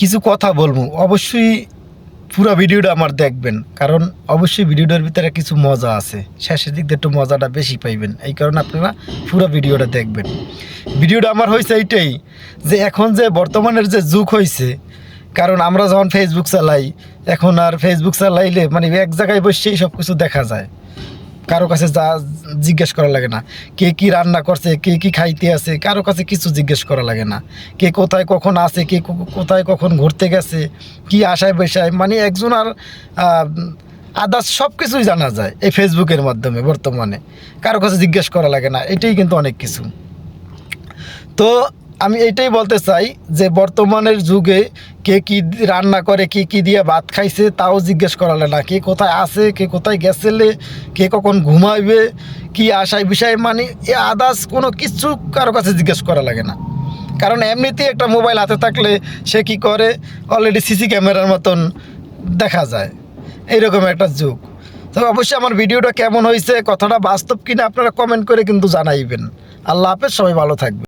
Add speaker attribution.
Speaker 1: কিছু কথা বলব। অবশ্যই পুরো ভিডিওটা আমার দেখবেন, কারণ অবশ্যই ভিডিওটার ভিতরে কিছু মজা আছে। শেষের দিক দিয়ে একটু মজাটা বেশি পাইবেন। এই কারণে আপনারা পুরো ভিডিওটা দেখবেন। ভিডিওটা আমার হয়েছে এইটাই যে এখন যে বর্তমানের যে যুগ হয়েছে, কারণ আমরা যখন ফেসবুক চালাই, এখন আর ফেসবুক চালাইলে মানে এক জায়গায় বসেই সব কিছু দেখা যায়। কারও কাছে যা জিজ্ঞেস করা লাগে না। কে কি রান্না করছে, কে কি খাইতে আছে, কারও কাছে কিছু জিজ্ঞেস করা লাগে না। কে কোথায় কখন আছে, কে কোথায় কখন ঘুরতে গেছে, কি আশায় বেশায় মানে একজন আর আদার্স সব কিছুই জানা যায় এই ফেসবুকের মাধ্যমে বর্তমানে। কারও কাছে জিজ্ঞেস করা লাগে না, এটাই কিন্তু অনেক কিছু। তো আমি এইটাই বলতে চাই যে বর্তমানের যুগে কে কি রান্না করে, কে কি দিয়ে ভাত খাইছে তাও জিজ্ঞেস করালে না। কে কোথায় আছে, কে কোথায় গেছেলে, কে কখন ঘুমাইবে, কি আশায় বিষয় মানে এ আদার্স কোনো কিছু কারও কাছে জিজ্ঞেস করা লাগে না। কারণ এমনিতেই একটা মোবাইল হাতে থাকলে সে কি করে? অলরেডি সিসি ক্যামেরার মতন দেখা যায়। এইরকম একটা যুগ। তবে অবশ্যই আমার ভিডিওটা কেমন হয়েছে কথাটা বাস্তব কিনা আপনারা কমেন্ট করে কিন্তু জানাইবেন। আল্লাহ হাফেজ, সবাই ভালো থাকবে